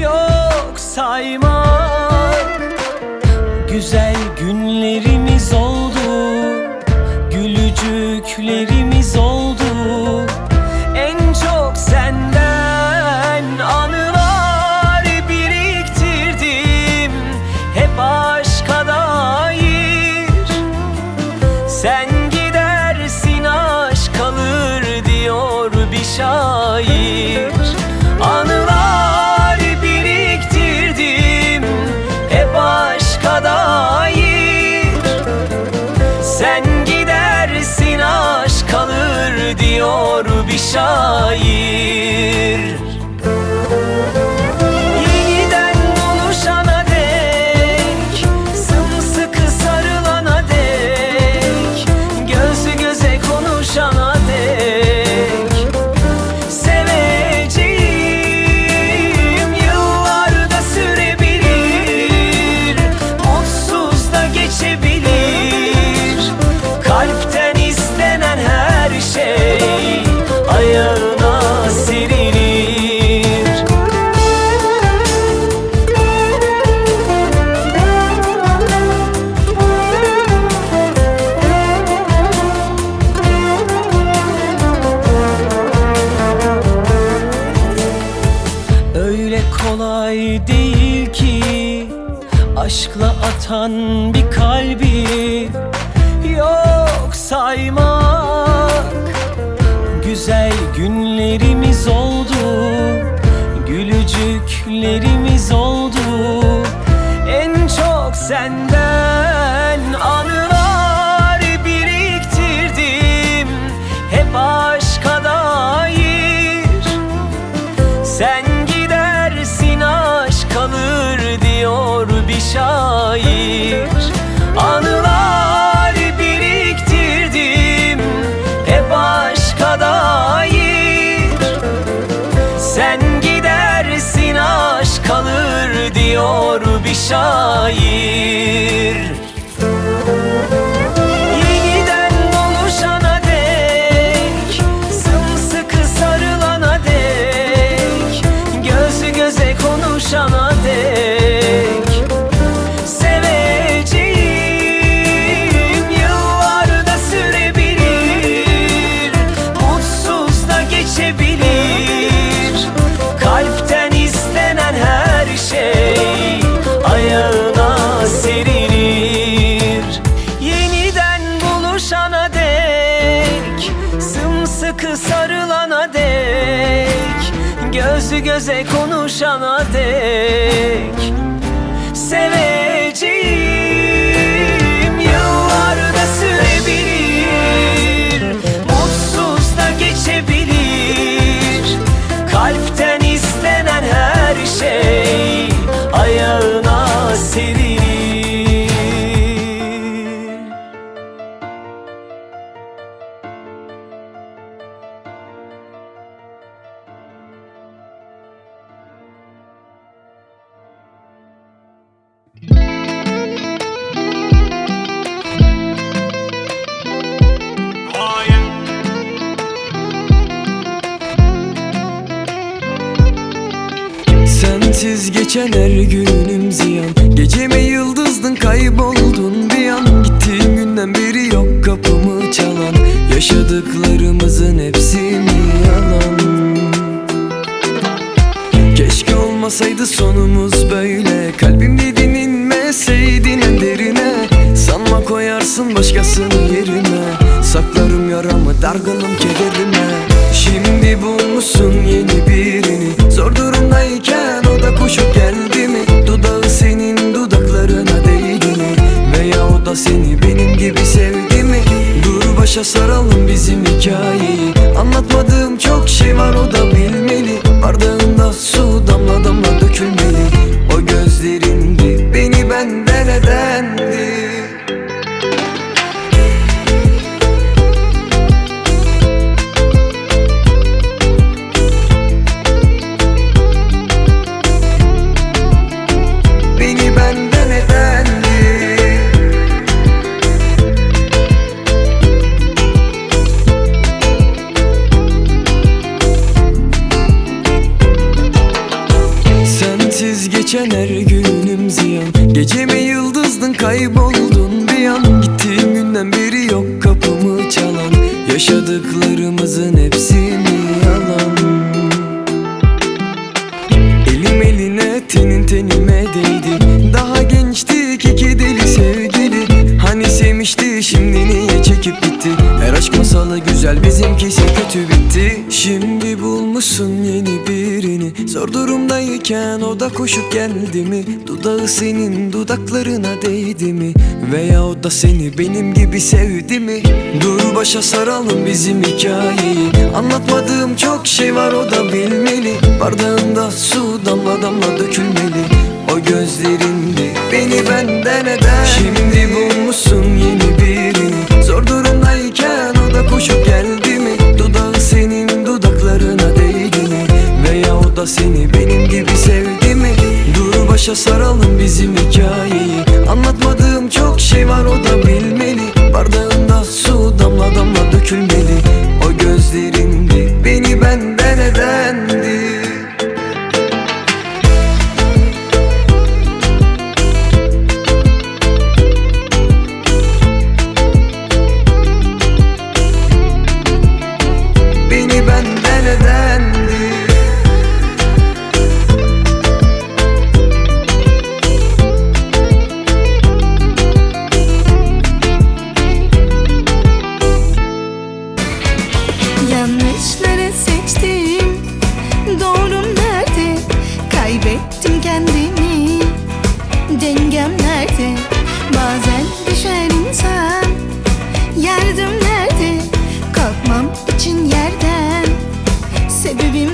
Yok saymak Güzel günlerimiz saymak Güzel günlerimiz oldu Gülücüklerimiz oldu. En çok senden anılar biriktirdim Hep aşka dair. Sen gidersin aşk kalır diyor bir şair. Anılar diyor bir şair. Yeniden buluşana dek Sımsıkı sarılana dek Göz göze konuşana dek. Seveceğim yıllarda sürebilir Mutsuz da geçebilir göze konuşana dek Her günüm ziyan. Geceme yıldızdın kayboldun bir an. Gittiğin günden beri yok kapımı çalan. Yaşadıklarımızın hepsi mi yalan. Keşke olmasaydı sonumuz böyle. Kalbim dedin inmeseydin en derine? Sanma koyarsın başkasının yerine. Saklarım yaramı dargınım kederime. Şimdi bulmuşsun yeni birini Zor durumdayken o da koşup geldi mi? Dudağı senin dudaklarına değdi mi? Veya o da seni benim gibi sevdi mi? Dur başa saralım bizim hikayeyi. Anlatmadığım çok şey var o da bilmeli tenime değdi. Daha gençtik iki deli sevgili. Hani sevmişti şimdi niye çekip gitti? Her aşk masalı güzel bizimkisi kötü bitti. Şimdi bulmuşsun yeni Zor durumdayken o da koşup geldi mi? Dudağı senin dudaklarına değdi mi? Veya o da seni benim gibi sevdi mi? Dur başa saralım bizim hikayeyi. Anlatmadığım çok şey var o da bilmeli. Bardağında su damla damla dökülmeli. O gözlerinde beni benden eder. Şimdi bulmuşsun yeni birini. Zor durumdayken saralım bizim hikayeyi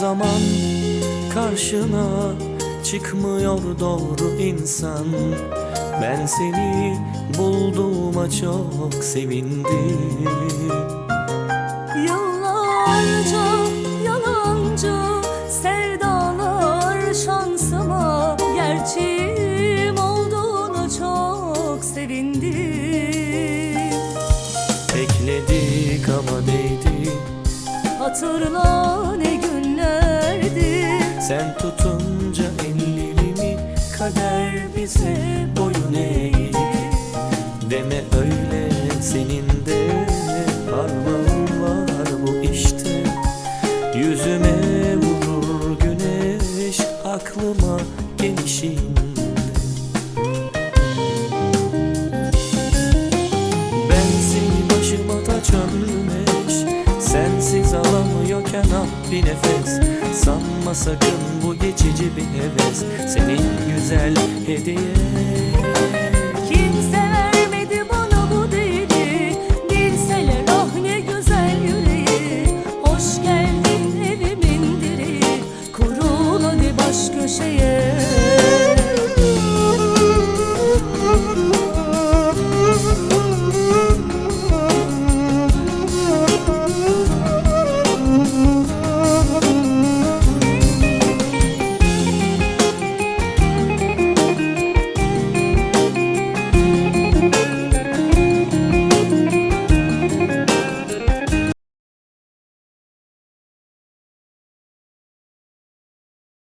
zaman karşına çıkmıyor doğru insan. Ben seni bulduğuma çok sevindim. Yıllarca yalancı sevdalar şansıma Gerçeğim olduğunu çok sevindim. Bekledik ama değdi. Hatırla Sen tutunca ellerimi kader bize boyun eğdi Deme öyle senin de parmağın var bu işte. Yüzüme vurur güneş aklıma seni başıma taç örmüş bir nefes Sanma sakın bu geçici bir heves. Senin güzel hediye